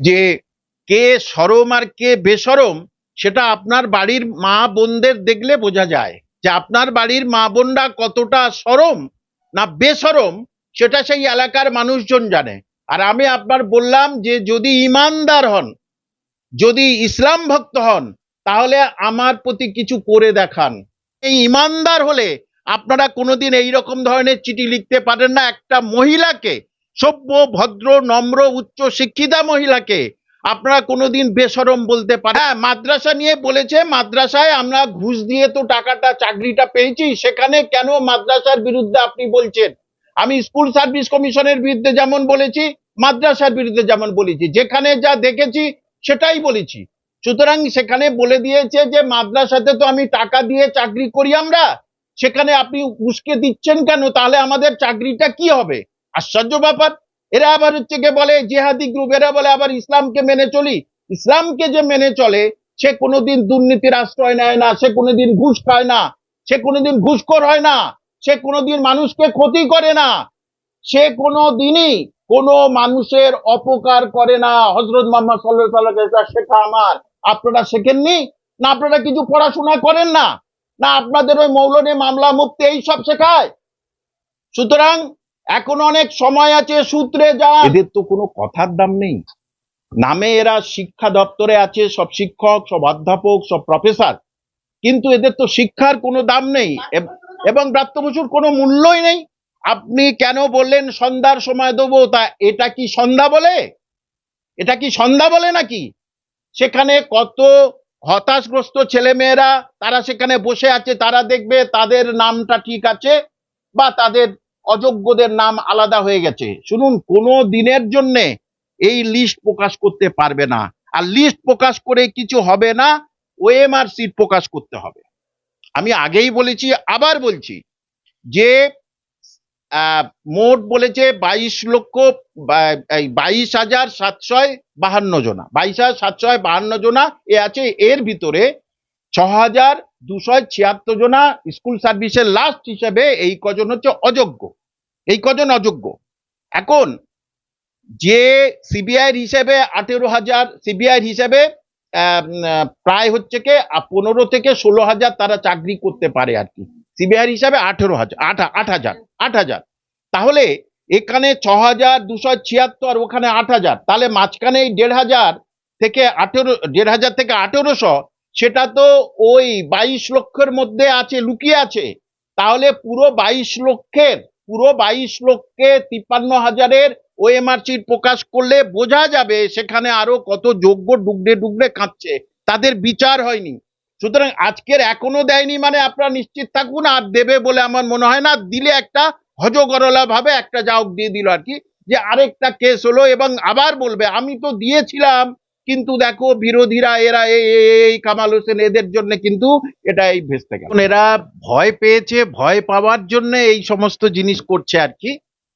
যে কে সরম আর কে বেসরম, সেটা আপনার বাড়ির মা বোনদের দেখলে বোঝা যায় যে আপনার বাড়ির মা বোনরা কতটা সরম না বেসরম, সেটা সেই এলাকার মানুষজন জানে। আর আমি আপনার বললাম যে যদি ইমানদার হন, যদি ইসলাম ভক্ত হন, তাহলে আমার প্রতি কিছু করে দেখান। এই ইমানদার হলে আপনারা কোনোদিন এই রকম ধরনের চিঠি লিখতে পারেন না। একটা মহিলাকে সভ্য, ভদ্র, নম্র, উচ্চ শিক্ষিতা মহিলাকে আপনারা কোনোদিন বেসরম বলতে পারেন হ্যাঁ মাদ্রাসা নিয়ে বলেছে, মাদ্রাসায় আমরা ঘুষ দিয়ে তো টাকাটা, চাকরিটা পেয়েছি, সেখানে কেন মাদ্রাসার বিরুদ্ধে আপনি বলছেন? আমি স্কুল সার্ভিস কমিশনের বিরুদ্ধে যেমন বলেছি, মাদ্রাসার বিরুদ্ধে যেমন বলেছি, যেখানে যা দেখেছি সেটাই বলেছি। সুতরাং সেখানে বলে দিয়েছে যে, মাদ্রাসাতে তো আমি টাকা দিয়ে চাকরি করি আমরা, সেখানে আপনি উস্কে দিচ্ছেন কেন? তাহলে আমাদের চাকরিটা কি হবে? আশ্চর্য ব্যাপার। এরা আবার হচ্ছে কে বলে, জেহাদি গ্রুপ এরা বলে আবার ইসলামকে মেনে চলি। ইসলামকে যে মেনে চলে, সে কোনোদিন দুর্নীতির আশ্রয় নেয় না, সে কোনোদিন ঘুষ খায় না, সে কোনোদিন ঘুষখোর হয় না, সে কোনোদিন মানুষকে ক্ষতি করে না, সে কোনো দিনই কোনো মানুষের অপকার করে না। হজরত মোহাম্মদ সাল্লাহ সাল্লাহ শেখা আমার। আপনারা শেখেননি? না, আপনারা কিছু পড়াশোনা করেন না। না, আপনাদের ওই মৌলনে মামলা মুক্তি, এইসব শেখায়। সুতরাং এখন অনেক সময় আছে, সূত্রে যা। এদের তো কোনো কথার দাম নেই। নামে এরা শিক্ষা দপ্তরে আছে, সব শিক্ষক, সব অধ্যাপক, সব প্রফেসর কিন্তু এদের তো শিক্ষার কোনো দাম নেই। এবং বসুর কোনো মূল্যই নেই। আপনি কেন বললেন সন্ধ্যার সময় দেবো? তা এটা কি সন্ধ্যা বলে? এটা কি সন্ধ্যা বলে নাকি? সেখানে কত হতাশগ্রস্ত ছেলেমেয়েরা, তারা সেখানে বসে আছে, তারা দেখবে তাদের নামটা ঠিক আছে, বা তাদের অযোগ্যদের নাম আলাদা হয়ে গেছে। শুনুন, কোনো দিনের জন্য এই লিস্ট প্রকাশ করতে পারবে না। আর লিস্ট প্রকাশ করে কিছু হবে না ওএমআর সিট প্রকাশ করতে হবে। আমি আগেই বলেছি, আবার বলছি যে মোট বলেছে বাইশ লক্ষ বাইশ হাজার সাতশয় বাহান্ন জনা। বাইশ হাজার সাতশয় বাহান্ন জনা এ আছে, এর ভিতরে ছ হাজার দুশো ছিয়াত্তর জনা স্কুল সার্ভিসের লাস্ট হিসেবে এই কজন হচ্ছে অযোগ্য। এই কজন অযোগ্য? এখন যে সিবিআইয়ের হিসেবে আঠেরো হাজার সিবিআইয়ের হিসেবে প্রায় হচ্ছে কে পনেরো থেকে ষোলো হাজার তারা চাকরি করতে পারে আর কি। সিবিআইয়ের হিসাবে আঠেরো হাজার, আট আট হাজার আট হাজার। তাহলে এখানে ছ হাজার দুশো ছিয়াত্তর ওখানে আট হাজার। তাহলে মাঝখানে এই দেড় হাজার থেকে আঠেরো, দেড় হাজার থেকে আঠেরোশো সেটা তো ওই বাইশ লক্ষের মধ্যে আছে, লুকিয়ে আছে। তাহলে পুরো বাইশ লক্ষের, পুরো বাইশ লক্ষে তিপ্পান্ন হাজারের ওএমআর সিট প্রকাশ করলে বোঝা যাবে সেখানে আরও কত যোগ্য ডুগডে ডুগডে কাঁদছে। তাদের বিচার হয়নি। সুতরাং আজকের এখনও দেয়নি মানে আপনারা নিশ্চিত থাকুন, আর দেবে বলে আমার মনে হয় না। দিলে একটা হজগরলা ভাবে একটা যাওক দিয়ে দিল আর কি, যে আরেকটা কেস হলো এবং আবার বলবে, আমি তো দিয়েছিলাম। কিন্তু দেখো বিরোধীরা এরা এই কামাল হোসেন এদের জন্য কিন্তু এটা এই ভেস্তে গেল। এরা ভয় পেয়েছে, ভয় পাওয়ার জন্য এই সমস্ত জিনিস করছে আর কি।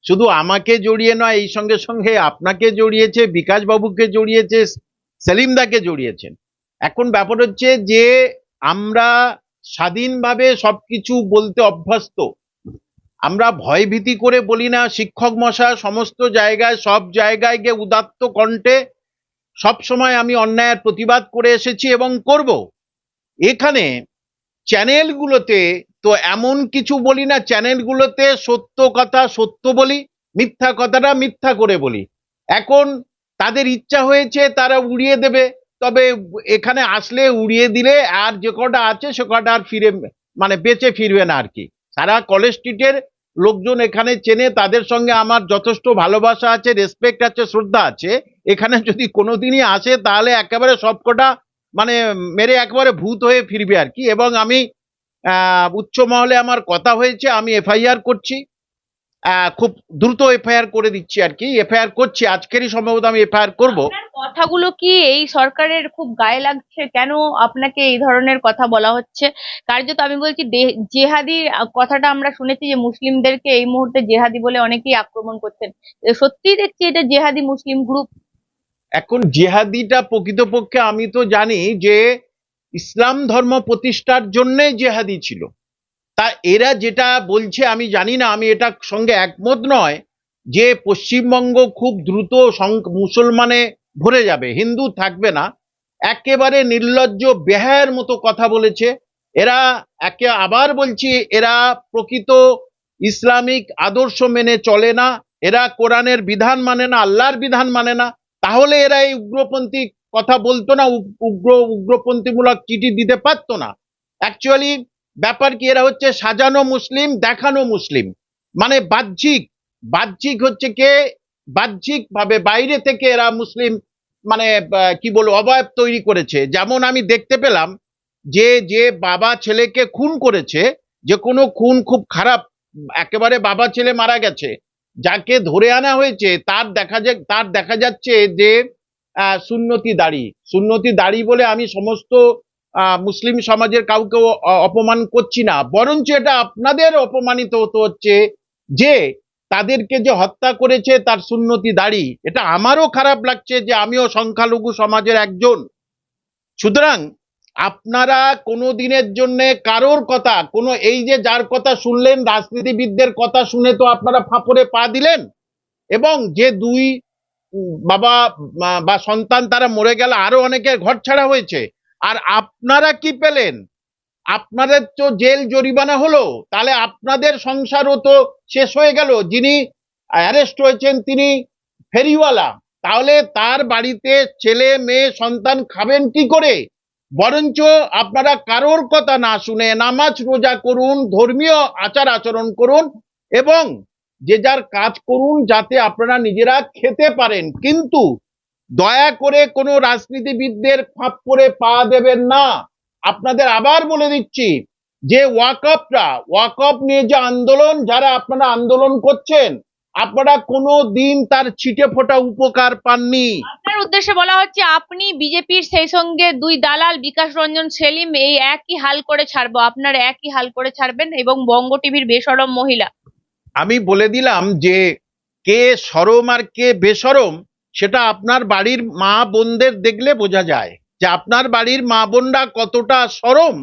শুধু আমাকে জড়িয়ে নয়, এই সঙ্গে সঙ্গে আপনাকে জড়িয়েছে বিকাশ বাবুকে জড়িয়েছে, সেলিমদাকে জড়িয়েছেন। এখন ব্যাপার হচ্ছে যে আমরা স্বাধীনভাবে সবকিছু বলতে অভ্যস্ত। আমরা ভয়ভীতি করে বলি না, শিক্ষক মশা সমস্ত জায়গায়, সব জায়গায় গিয়ে উদাত্ত কণ্ঠে সব সময় আমি অন্যায়ের প্রতিবাদ করে এসেছি এবং করব। এখানে চ্যানেলগুলোতে তো এমন কিছু বলি না, চ্যানেলগুলোতে সত্য কথা সত্য বলি, মিথ্যা কথাটা মিথ্যা করে বলি। এখন তাদের ইচ্ছা হয়েছে তারা উড়িয়ে দেবে, তবে এখানে আসলে উড়িয়ে দিলে আর যে কটা আছে সে কটা আর ফিরে মানে বেঁচে ফিরবে না আর কি। সারা কলেজ স্ট্রিটের লোকজন এখানে চেনে, তাদের সঙ্গে আমার যথেষ্ট ভালোবাসা আছে রেসপেক্ট আছে, শ্রদ্ধা আছে। এখানে যদি কোনোদিনই আসে, তাহলে একেবারে সবকটা মানে মেরে একেবারে ভূত হয়ে ফিরবে আর কি। এবং আমি উচ্চ মহলে আমার কথা হয়েছে, আমি এফআইআর করছি খুব দ্রুত এফআইআর করে দিচ্ছি আর কি। এফআইআর করছি, আজকেরই সম্ভবত আমি এফআইআর করব। কথাগুলো কি এই সরকারের খুব গায়ে লাগছে? কেন আপনাকে এই ধরনের কথা বলা হচ্ছে? কার্যত আমি বলছি জেহাদি কথাটা আমরা শুনেছি যে মুসলিমদেরকে এই মুহূর্তে জেহাদি বলে অনেকেই আক্রমণ করছেন। সত্যি দেখছি এটা জেহাদি মুসলিম গ্রুপ এখন জেহাদিটা প্রকৃতপক্ষে আমি তো জানি যে ইসলাম ধর্ম প্রতিষ্ঠার জন্যে জেহাদি ছিল। তা এরা যেটা বলছে আমি জানি না, আমি এটা সঙ্গে একমত নয় যে পশ্চিমবঙ্গ খুব দ্রুত মুসলমানে ভরে যাবে, হিন্দু থাকবে না। একেবারে নির্লজ্জ বেহায়ের মতো কথা বলেছে। এরা একে আবার বলছি, এরা প্রকৃত ইসলামিক আদর্শ মেনে চলে না, এরা কোরআনের বিধান মানে না, আল্লাহর বিধান মানে না। তাহলে এরা এই উগ্রপন্থী কথা বলতো না উগ- উগ্র, উগ্রপন্থীমূলক চিঠি দিতে পারতো না। অ্যাকচুয়ালি ব্যাপার কি, এরা হচ্ছে সাজানো মুসলিম, দেখানো মুসলিম। মানে বাহ্যিক বাহ্যিক হচ্ছে কে? বাহ্যিক ভাবে বাইরে থেকে এরা মুসলিম মানে কি বলব, অবয়ব তৈরি করেছে। যেমন আমি দেখতে পেলাম যে যে বাবা ছেলেকে খুন করেছে, যে কোনো খুন খুব খারাপ, একেবারে বাবা ছেলে মারা গেছে যাকে ধরে আনা হয়েছে, তার দেখা যায় তার দেখা যাচ্ছে যে সুন্নতি দাড়ি। সুন্নতি দাড়ি বলে আমি সমস্ত মুসলিম সমাজের কাউকে অপমান করছি না। বরঞ্চ এটা আপনাদের অপমানিত হতে হচ্ছে যে, তাদেরকে যে হত্যা করেছে তার সুন্নতি দাড়ি। এটা আমারও খারাপ লাগছে যে আমিও সংখ্যালঘু সমাজের একজন। সুতরাং আপনারা কোনো দিনের জন্য কারোর কথা, কোনো এই যে যার কথা শুনলেন, রাজনীতিবিদদের কথা শুনে তো আপনারা ফাঁপড়ে পা দিলেন? এবং যে দুই বাবা বা সন্তান তারা মরে গেল আরও অনেকের ঘর ছাড়া হয়েছে। আর আপনারা কি পেলেন? আপনাদের তো জেল জরিমানা হলো, তাহলে আপনাদের সংসারও তো শেষ হয়ে গেল। যিনি অ্যারেস্ট হয়েছেন তিনি ফেরিওয়ালা। তাহলে তার বাড়িতে ছেলে, মেয়ে, সন্তান খাবেন কি করে? বরঞ্চ আপনারা কারোর কথা না শুনে নামাজ রোজা করুন, ধর্মীয় আচার আচরণ করুন এবং যে যার কাজ করুন যাতে আপনারা নিজেরা খেতে পারেন। কিন্তু দয়া করে কোনো রাজনীতিবিদদের ফাঁপ করে পা দেবেন না। আপনাদের আবার বলে দিচ্ছি যে ওয়াকআপটা ওয়াকআপ নিয়ে যে আন্দোলন, যারা আপনারা আন্দোলন করছেন আপনারা কোনো দিন তার ছিটে ফোটা উপকার পাননি। আপনার উদ্দেশ্যে বলা হচ্ছে আপনি বিজেপির সেই সঙ্গে দুই দালাল বিকাশ রঞ্জন সেলিম এই একই হাল করে ছাড়বো। আপনার একই হাল করে ছাড়বেন এবং বঙ্গ টিভির বেসরম মহিলা। আমি বলে দিলাম যে কে সরম আর কে বেসরম সেটা আপনার বাড়ির মা বোনদের দেখলে বোঝা যায় যে আপনার বাড়ির মা বোনরা কতটা সরম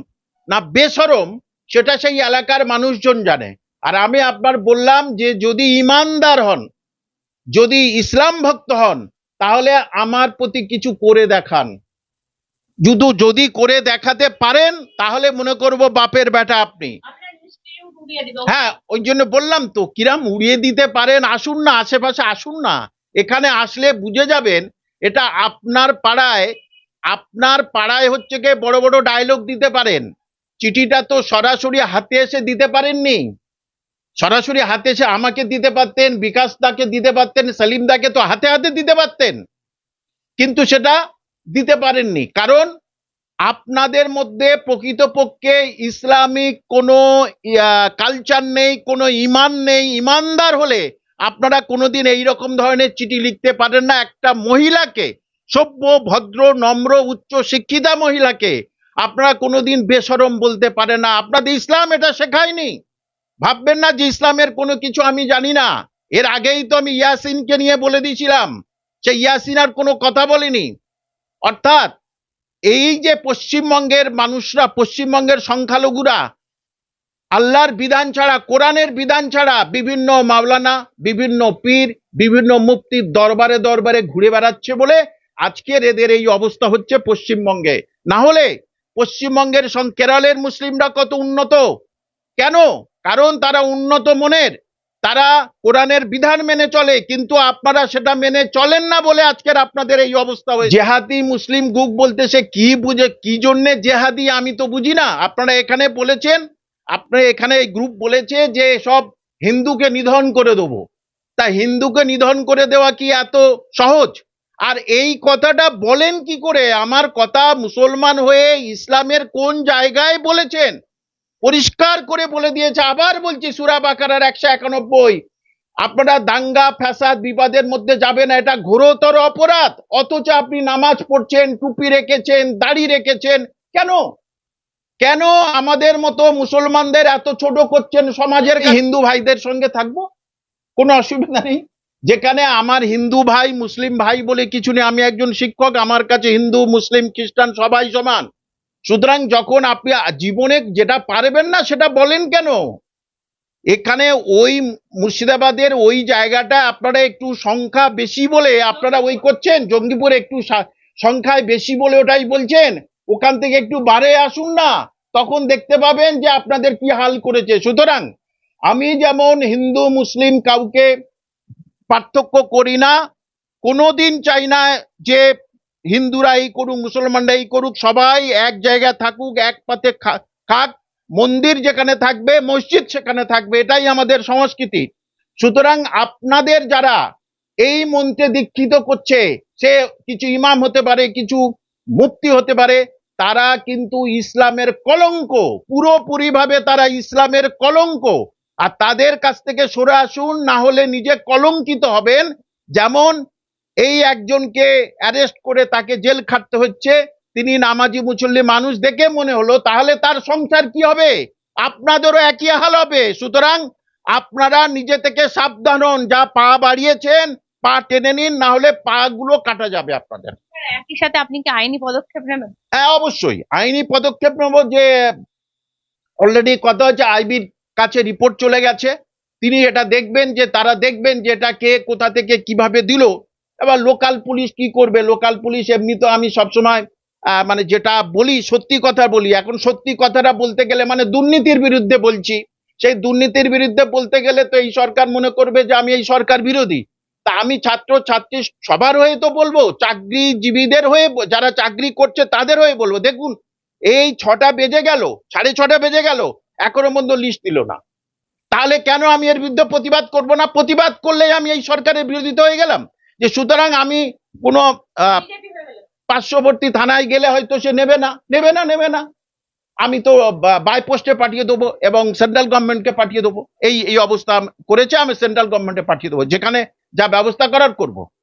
না বেসরম সেটা সেই এলাকার মানুষজন জানে। আর আমি আপনার বললাম যে যদি ইমানদার হন যদি ইসলাম ভক্ত হন তাহলে আমার প্রতি কিছু করে দেখান। যদি যদি করে দেখাতে পারেন তাহলে মনে করব বাপের বেটা আপনি। হ্যাঁ ওই জন্য বললাম তো কিরাম উড়িয়ে দিতে পারেন আসুন না আশেপাশে আসুন না। এখানে আসলে বুঝে যাবেন এটা আপনার পাড়ায় আপনার পাড়ায় হচ্ছে গিয়ে বড় বড় ডায়লগ দিতে পারেন। চিঠিটা তো সরাসরি হাতে এসে দিতে পারেননি। সরাসরি হাতে এসে আমাকে দিতে পারতেন, বিকাশ দাকে দিতে পারতেন, সেলিম দাকে তো হাতে হাতে দিতে পারতেন। কিন্তু সেটা দিতে পারেননি। কারণ আপনাদের মধ্যে প্রকৃতপক্ষে ইসলামিক কোনো কালচার নেই, কোনো ইমান নেই। ইমানদার হলে আপনারা কোনোদিন এই রকম ধরনের চিঠি লিখতে পারেন না। একটা মহিলাকে, সভ্য, ভদ্র, নম্র, উচ্চ শিক্ষিতা মহিলাকে আপনারা কোনোদিন বেসরম বলতে পারেন না। আপনাদের ইসলাম এটা শেখায়নি। ভাববেন না যে ইসলামের কোনো কিছু আমি জানি না। এর আগেই তো আমি ইয়াসিনকে নিয়ে বলে দিয়েছিলাম। সে ইয়াসিন আর কোনো কথা বলেনি। অর্থাৎ এই যে পশ্চিমবঙ্গের মানুষরা, পশ্চিমবঙ্গের সংখ্যালঘুরা, আল্লাহর বিধান ছাড়া, কোরআনের বিধান ছাড়া বিভিন্ন মাওলানা, বিভিন্ন পীর, বিভিন্ন মুক্তির দরবারে দরবারে ঘুরে বেড়াচ্ছে বলে আজকের এদের এই অবস্থা হচ্ছে পশ্চিমবঙ্গে। না হলে পশ্চিমবঙ্গের কেরলের মুসলিমরা কত উন্নত? কেন? কারণ তারা উন্নত মনের, তারা কোরআনের বিধান মেনে চলে, কিন্তু আপনারা সেটা মেনে চলেন না বলে আজকের আপনাদের এই অবস্থা হয়েছে। জেহাদি মুসলিম গ্রুপ বলতে সে কি বুঝে, কি জন্যে জেহাদি? আমি তো বুঝি না। আপনারা এখানে বলেছেন আপনার এখানে এই গ্রুপ বলেছে যে সব হিন্দুকে নিধন করে দেবো। তা হিন্দুকে নিধন করে দেওয়া কি এত সহজ? আর এই কথাটা বলেন কি করে? আমার কথা মুসলমান হয়ে ইসলামের কোন জায়গায় বলেছেন? পরিষ্কার করে বলে দিয়েছে, আবার বলছি সুরা বাকারার একশো একানব্বই। আপনারা দাঙ্গা, ফ্যাসাদ, বিবাদের মধ্যে যাবেন এটা ঘোরতর অপরাধ। অথচ আপনি নামাজ পড়ছেন, টুপি রেখেছেন, দাড়ি রেখেছেন। কেন? কেন আমাদের মতো মুসলমানদের এত ছোট করছেন সমাজের হিন্দু ভাইদের সঙ্গে থাকব? কোনো অসুবিধা নেই। যেখানে আমার হিন্দু ভাই, মুসলিম ভাই বলে কিছু নেই, আমি একজন শিক্ষক, আমার কাছে হিন্দু, মুসলিম, খ্রিস্টান সবাই সমান। সুতরাং যখন আপনি জীবনে যেটা পারবেন না, সেটা বলেন কেন? এখানে ওই মুর্শিদাবাদের ওই জায়গাটা আপনারা একটু সংখ্যা বেশি বলে আপনারা ওই করছেন, জঙ্গিপুর একটু সংখ্যায় বেশি বলে ওটাই বলছেন। ওখান থেকে একটু বাড়ে আসুন না, তখন দেখতে পাবেন যে আপনাদের কি হাল করেছে। সুতরাং আমি যেমন হিন্দু, মুসলিম কাউকে পার্থক্য করি না, কোনোদিন চাই না যে হিন্দুরা এই করুক মুসলমানরা এই করুক, সবাই এক জায়গায় থাকুক, এক পাতে খাক। মন্দির যেখানে থাকবে, মসজিদ সেখানে থাকবে, এটাই আমাদের সংস্কৃতি। সুতরাং আপনাদের যারা এই মন্ত্রে দীক্ষিত করছে, সে কিছু ইমাম হতে পারে, কিছু মুক্তি হতে পারে, তারা কিন্তু ইসলামের কলঙ্ক পুরোপুরি ভাবে তারা ইসলামের কলঙ্ক। আর তাদের কাছ থেকে সরে আসুন, না হলে নিজে কলঙ্কিত হবেন। যেমন এই একজনকে অ্যারেস্ট করে তাকে জেল খাটতে হচ্ছে। তিনি নামাজি মুসল্লি মানুষ দেখে মনে হলো তাহলে তার সংসার কি হবে? আপনাদেরও একই হাল হবে। সুতরাং আপনারা নিজে থেকে সাবধান হন যা পা বাড়িয়েছেন পা টেনে নিন না হলে পা গুলো কাটা যাবে আপনাদের। একই সাথে আপনি কি আইনি পদক্ষেপ নেবেন? হ্যাঁ অবশ্যই। আইনি পদক্ষেপ নেব যে অলরেডি কথা হচ্ছে আইবির কাছে রিপোর্ট চলে গেছে। তিনি এটা দেখবেন যে তারা দেখবেন যে এটা কে কোথা থেকে কীভাবে দিল। এবার লোকাল পুলিশ কি করবে? লোকাল পুলিশ এমনি তো আমি সবসময় মানে যেটা বলি সত্যি কথা বলি। এখন সত্যি কথাটা বলতে গেলে মানে দুর্নীতির বিরুদ্ধে বলছি। সেই দুর্নীতির বিরুদ্ধে বলতে গেলে তো এই সরকার মনে করবে যে আমি এই সরকার বিরোধী। তা আমি ছাত্র, ছাত্রী সবার হয়ে তো বলব, চাকরিজীবীদের হয়ে যারা চাকরি করছে তাদের হয়ে বলব। দেখুন, এই ছটা বেজে গেল, সাড়ে ছটা বেজে গেল, এখনও পর্যন্ত লিস্ট দিল না। তাহলে কেন আমি এর বিরুদ্ধে প্রতিবাদ করব না? প্রতিবাদ করলেই আমি এই সরকারের বিরোধিতা হয়ে গেলাম? যে সুতরাং আমি কোনো আহ, পার্শ্ববর্তী থানায় গেলে হয়তো সে নেবে না। নেবে না নেবে না। আমি তো বাই পোস্টে পাঠিয়ে দেবো এবং সেন্ট্রাল গভর্নমেন্টকে পাঠিয়ে দেবো। এই এই অবস্থা করেছে আমি সেন্ট্রাল গভর্নমেন্টে পাঠিয়ে দেবো। যেখানে যা ব্যবস্থা করার করব।